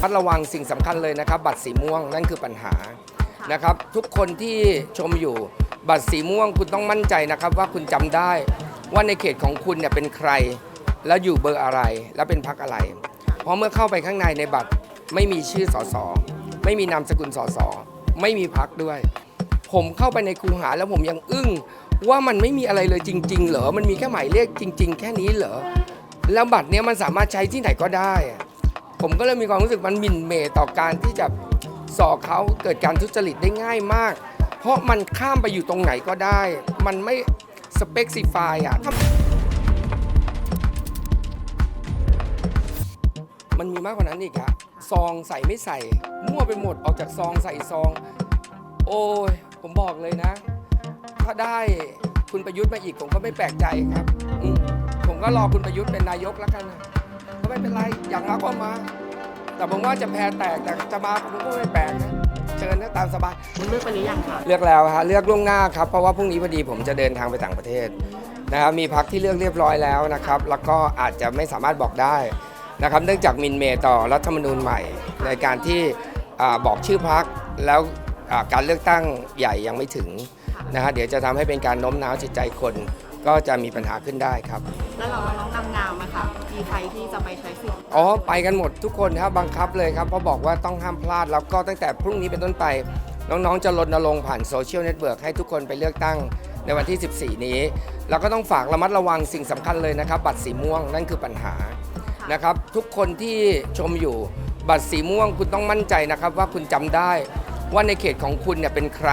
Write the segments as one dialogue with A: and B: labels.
A: พัดระวังสิ่งสำคัญเลยนะครับ บัตรสีม่วงนั่นคือปัญหานะครับ ทุกคนที่ชมอยู่บัตรสีม่วงคุณต้องมั่นใจนะครับว่าคุณจำได้ว่าในเขตของคุณเนี่ยเป็นใคร แล้วอยู่เบอร์อะไร แล้วเป็นพักอะไร เพราะเมื่อเข้าไปข้างในในบัตรไม่มีชื่อสสไม่มีนามสกุลสสไม่มีพักด้วย ผมเข้าไปในคูหาแล้วผมยังอึ้งว่ามันไม่มีอะไรเลยจริง ๆ เหรอ มันมีแค่หมายเลขจริง ๆ แค่นี้เหรอ แล้วบัตรเนี้ยมันสามารถใช้ที่ไหนก็ได้ ผมก็เลยมีความรู้สึกมันหมิ่นเหมต่อการที่จะสอเขาเกิดการทุจริตได้ง่ายมาก เพราะมันข้ามไปอยู่ตรงไหนก็ได้ มันไม่สเปกซิฟายอะมันมีมากกว่านั้นอีกอะซองใส่ไม่ใส่ มั่วไปหมดออกจากซองใส่ซอง โอ้ย ผมบอกเลยนะ ถ้าได้คุณประยุทธ์มาอีกผมก็ไม่แปลกใจครับ ผมก็รอคุณประยุทธ์เป็นนายกแล้วกันนะ ไม่เป็นไรอยากมาก็มา แต่ผมว่าจะแพ้แตกแต่จะมาผมก็ไม่แปลกนะเชิญนะตามสบาย
B: คุณเลือกไปหรือยังคะ
A: เลือกแล้วฮะเลือกล่วงหน้าครับเพราะว่าพรุ่งนี้พอดีผมจะเดินทางไปต่างประเทศนะครับมีพักที่เลือกเรียบร้อยแล้วนะครับ แล้วก็อาจจะไม่สามารถบอกได้นะครับเนื่องจากมินเมย์ต่อรัฐธรรมนูญใหม่ ในการที่อ่าบอกชื่อพักแล้วอ่าการเลือกตั้งใหญ่ยังไม่ถึงนะฮะเดี๋ยวจะทำให้เป็นการโน้มน้าวจิตใจคน ก็จะมีปัญหาขึ้นได้ครับ
B: แล้วเราน้องนำงามอะค่ะมีใครที่จะไปใช้สิทธิ์
A: อ๋อไปกันหมดทุกคนครับบังคับเลยครับเพราะบอกว่าต้องห้ามพลาดแล้วก็ตั้งแต่พรุ่งนี้เป็นต้นไป น้องๆจะรณรงค์ผ่านโซเชียลเน็ตเวิร์กให้ทุกคนไปเลือกตั้งในวันที่ 14 นี้แล้วก็ต้องฝากระมัดระวังสิ่งสำคัญเลยนะครับ บัตรสีม่วงนั่นคือปัญหานะครับ ทุกคนที่ชมอยู่บัตรสีม่วงคุณต้องมั่นใจนะครับว่าคุณจำได้ว่าในเขตของคุณเนี่ยเป็นใคร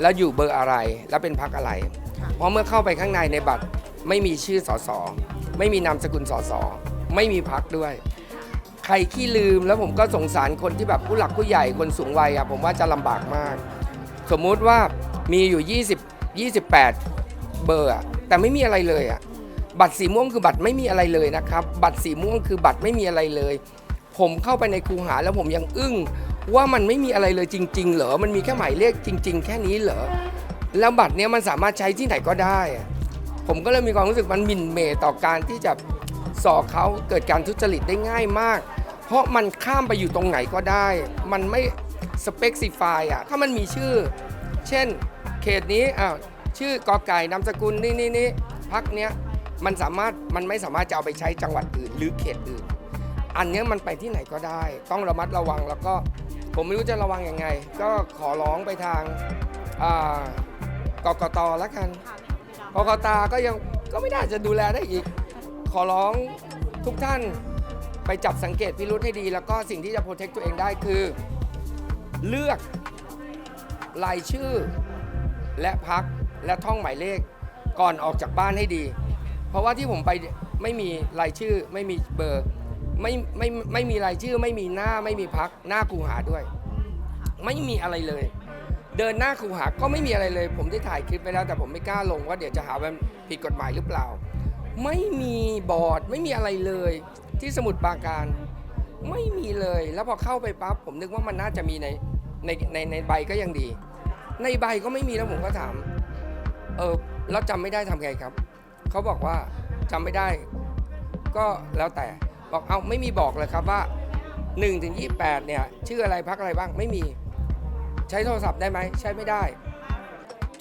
A: แล้วอยู่เบอร์อะไรแล้วเป็นพักอะไร เพราะเมื่อเข้าไปข้างในในบัตรไม่มีชื่อสสไม่มีนามสกุลสสไม่มีพักด้วย ใครขี้ลืมแล้วผมก็สงสารคนที่แบบผู้หลักผู้ใหญ่คนสูงวัยอะผมว่าจะลำบากมาก สมมุติว่ามีอยู่ 20 28 เบอร์อะแต่ไม่มีอะไรเลยอะบัตรสีม่วงคือบัตรไม่มีอะไรเลยนะครับ บัตรสีม่วงคือบัตรไม่มีอะไรเลย ผมเข้าไปในครูหาแล้วผมยังอึ้งว่ามันไม่มีอะไรเลยจริง ๆ เหรอ มันมีแค่หมายเลขจริง ๆ แค่นี้เหรอ แล้วบัตรเนี้ยมันสามารถใช้ที่ไหนก็ได้อะผมก็เลยมีความรู้สึกมันหมินเหมต่อการที่จะสอเขาเกิดการทุจริตได้ง่ายมาก เพราะมันข้ามไปอยู่ตรงไหนก็ได้ มันไม่สเปกซิฟายอะ ถ้ามันมีชื่อ เช่น เขตนี้อ้าวชื่อกอไก่นามสกุลนี่นี่นี่พักเนี้ยมันสามารถมันไม่สามารถจะเอาไปใช้จังหวัดอื่น หรือเขตอื่น อันเนี้ยมันไปที่ไหนก็ได้ ต้องระมัดระวังแล้วก็ผมไม่รู้จะระวังยังไง ก็ขอร้องไปทางอ่า กกตแล้วกันกกตก็ยังก็ไม่น่าจะดูแลได้อีก ขอร้องทุกท่านไปจับสังเกตพิรุธให้ดี แล้วก็สิ่งที่จะโปรเทคตัวเองได้คือ เลือกรายชื่อและพักและท่องหมายเลขก่อนออกจากบ้านให้ดี เพราะว่าที่ผมไปไม่มีรายชื่อไม่มีเบอร์ไม่ไม่ไม่มีรายชื่อไม่มีหน้าไม่มีพักหน้าคูหาด้วย ไม่มีอะไรเลย เดินหน้าคูหาก็ไม่มีอะไรเลย ผมได้ถ่ายคลิปไว้แล้วแต่ผมไม่กล้าลงว่าเดี๋ยวจะหาว่าผิดกฎหมายหรือเปล่า ไม่มีบอร์ดไม่มีอะไรเลยที่สมุดปราการ ไม่มีเลย แล้วพอเข้าไปปั๊บผมนึกว่ามันน่าจะมีในในในในใบก็ยังดี ในใบก็ไม่มีแล้วผมก็ถาม เออแล้วจำไม่ได้ทำไงครับ เขาบอกว่าจำไม่ได้ ก็แล้วแต่บอกเอาไม่มีบอกเลยครับว่า1ถึง28เนี่ยชื่ออะไรพักอะไรบ้างไม่มี ใช้โทรศัพท์ได้ไหมใช้ไม่ได้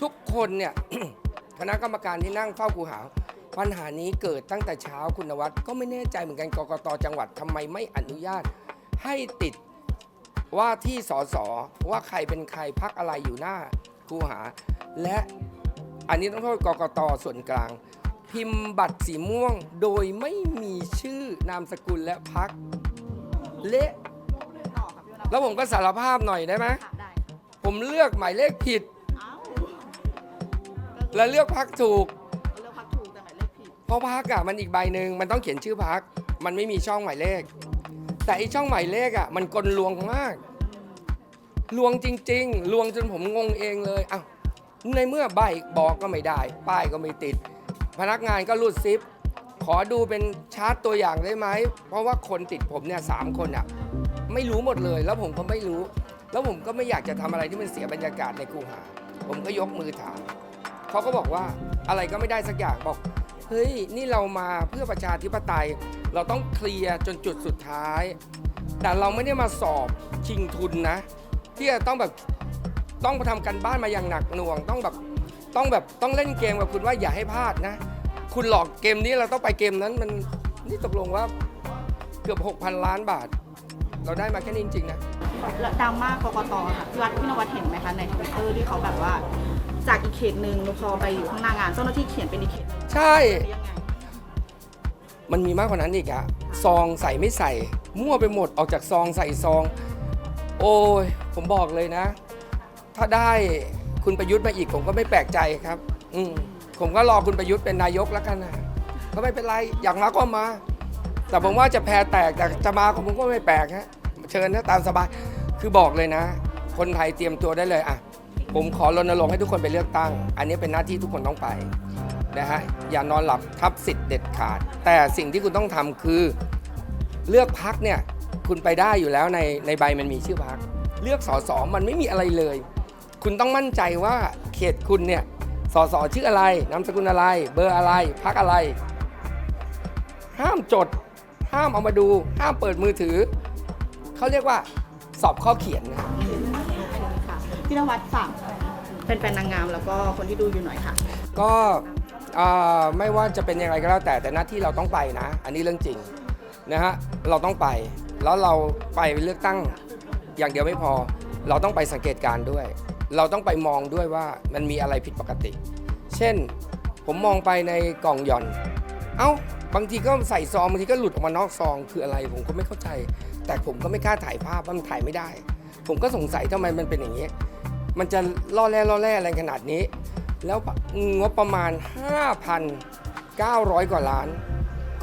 A: ทุกคนเนี่ยคณะกรรมการที่นั่งเฝ้ากูหา ปัญหานี้เกิดตั้งแต่เช้าคุณนวัดก็ไม่แน่ใจเหมือนกันกกตจังหวัดทำไมไม่อนุญาต ให้ติดว่าที่สสว่าใครเป็นใครพักอะไรอยู่หน้าคูหา และอันนี้ต้องโทษกกตส่วนกลาง พิมพ์บัตรสีม่วงโดยไม่มีชื่อนามสกุลและพักเละแล้วผมก็สารภาพหน่อยได้ไหม ผมเลือกหมายเลขผิด
B: เอ้า
A: และเลือกพักถูก
B: เลือกพักถูกแต่หมายเลขผิด
A: เพราะพักอะมันอีกใบหนึ่งมันต้องเขียนชื่อพัก มันไม่มีช่องหมายเลข แต่ไอช่องหมายเลขอะมันกลลวงมาก ลวงจริง ๆ ลวงจนผมงงเองเลยอ้าวในเมื่อใบบอกก็ไม่ได้ ป้ายก็ไม่ติด พนักงานก็รูดซิป ขอดูเป็นชาร์ตตัวอย่างได้ไหม เพราะว่าคนติดผมเนี่ยสามคนอะไม่รู้หมดเลย แล้วผมก็ไม่รู้ แล้วผมก็ไม่อยากจะทำอะไรที่มันเสียบรรยากาศในคูหา ผมก็ยกมือถามเขาก็บอกว่าอะไรก็ไม่ได้สักอย่างบอกเฮ้ยนี่เรามาเพื่อประชาธิปไตย เราต้องเคลียร์จนจุดสุดท้าย แต่เราไม่ได้มาสอบชิงทุนนะ ที่จะต้องแบบต้องทำกันบ้านมาอย่างหนักหน่วง ต้องแบบต้องแบบต้องเล่นเกมกับคุณว่าอย่าให้พลาดนะ คุณหลอกเกมนี้เราต้องไปเกมนั้นมันนี่ตกลงว่าเกือบ 6,000 ล้านบาท เราได้มาแค่นี้จริงๆนะ
B: ดราม่ากกตค่ะพี่วัดพี่นวัดเห็นไหมคะในทวิตเตอร์ที่เขาแบบว่า จากอีกเขตหนึ่งพอไปอยู่ข้างหน้างานเจ้าหน้าที่เขียนเป็นอีกเขตหนึ่ง
A: ใช่
B: ยังไง
A: มันมีมากกว่านั้นอีกอะซองใส่ไม่ใส่ มั่วไปหมดออกจากซองใส่ซอง โอ้ย ผมบอกเลยนะ ถ้าได้คุณประยุทธ์มาอีกผมก็ไม่แปลกใจครับ อืมผมก็รอคุณประยุทธ์เป็นนายกแล้วกันนะก็ไม่เป็นไรอยากมาก็มา แต่ผมว่าจะแพ้แตกแต่จะมาผมก็ไม่แปลกฮะเชิญนะตามสบาย คือบอกเลยนะ คนไทยเตรียมตัวได้เลยอะผมขอรณรงค์ให้ทุกคนไปเลือกตั้ง อันนี้เป็นหน้าที่ทุกคนต้องไปนะฮะอย่านอนหลับทับสิทธิ์เด็ดขาด แต่สิ่งที่คุณต้องทำคือเลือกพักเนี่ยคุณไปได้อยู่แล้วในในใบมันมีชื่อพัก เลือกสสมันไม่มีอะไรเลย คุณต้องมั่นใจว่าเขตคุณเนี่ยสสชื่ออะไรนามสกุลอะไร เบอร์อะไรพักอะไร ห้ามจด ห้ามเอามาดู ห้ามเปิดมือถือเขาเรียกว่า สอบข้อเขียนนะ
B: ค่ะพี่นวัดฝากเป็นแฟนๆนางงามแล้วก็คนที่ดูอยู่หน่อยค่ะ
A: ก็เอ่อไม่ว่าจะเป็นยังไงก็แล้วแต่แต่หน้าที่เราต้องไปนะ อันนี้เรื่องจริงนะฮะเราต้องไป แล้วเราไปเลือกตั้งอย่างเดียวไม่พอ เราต้องไปสังเกตการณ์ด้วย เราต้องไปมองด้วยว่ามันมีอะไรผิดปกติ เช่น ผมมองไปในกล่องหย่อน เอ้า บางทีก็ใส่ซองบางทีก็หลุดออกมานอกซองคืออะไรผมก็ไม่เข้าใจ แต่ผมก็ไม่กล้าถ่ายภาพว่ามันถ่ายไม่ได้ ผมก็สงสัยทำไมมันเป็นอย่างนี้ มันจะล่อแร่ล่อแร่อะไรขนาดนี้ แล้วงบประมาณ 5,900 กว่าล้าน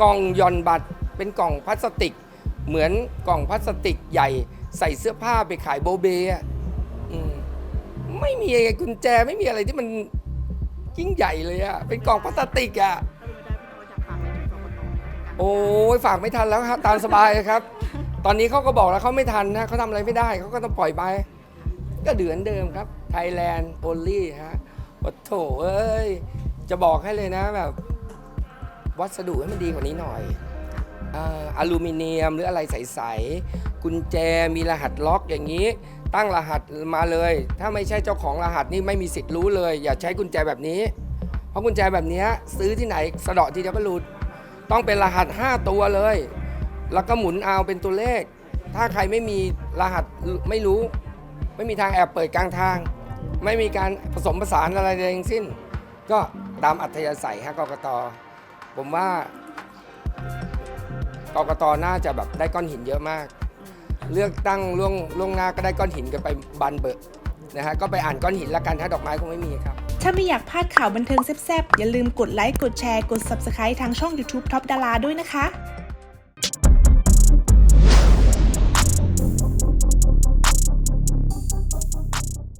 A: กล่องหย่อนบัตรเป็นกล่องพลาสติก เหมือนกล่องพลาสติกใหญ่ใส่เสื้อผ้าไปขายโบเบอะอืมไม่มีกุญแจไม่มีอะไรที่มันยิ่งใหญ่เลยอะเป็นกล่องพลาสติกอะโอ้ยฝากไม่ทันแล้วครับตามสบายเลยครับ ตอนนี้เขาก็บอกแล้วเขาไม่ทันนะเขาทำอะไรไม่ได้เขาก็ต้องปล่อยไป ก็เดือนเดิมครับ Thailand only ฮะโอ้โถเอ้ย จะบอกให้เลยนะแบบ วัสดุให้มันดีกว่านี้หน่อยอาอลูมิเนียมหรืออะไรใส ๆ กุญแจมีรหัสล็อกอย่างนี้ ตั้งรหัสมาเลย ถ้าไม่ใช่เจ้าของรหัสนี่ไม่มีสิทธิ์รู้เลย อย่าใช้กุญแจแบบนี้ เพราะกุญแจแบบนี้ซื้อที่ไหนสะเดาะที่จะบรรลุต้องเป็นรหัส 5 ตัวเลย แล้วก็หมุนเอาเป็นตัวเลข ถ้าใครไม่มีรหัสไม่รู้ ไม่มีทางแอบเปิดกลางทาง ไม่มีการผสมผสานอะไรใดทั้งสิ้น ก็ตามอัธยาศัยฮะกกตผมว่ากกตน่าจะแบบได้ก้อนหินเยอะมาก เลือกตั้งล่วงล่วงหน้าก็ได้ก้อนหินกันไปบันเบิกนะฮะก็ไปอ่านก้อนหินละกันถ้าดอกไม้คงไม่มีครับ
C: ถ้าไม่อยากพลาดข่าวบันเทิงแซ่บๆ อย่าลืมกดไลค์ กดแชร์ กด Subscribe ทางช่อง YouTube Top ดาราด้วยนะคะ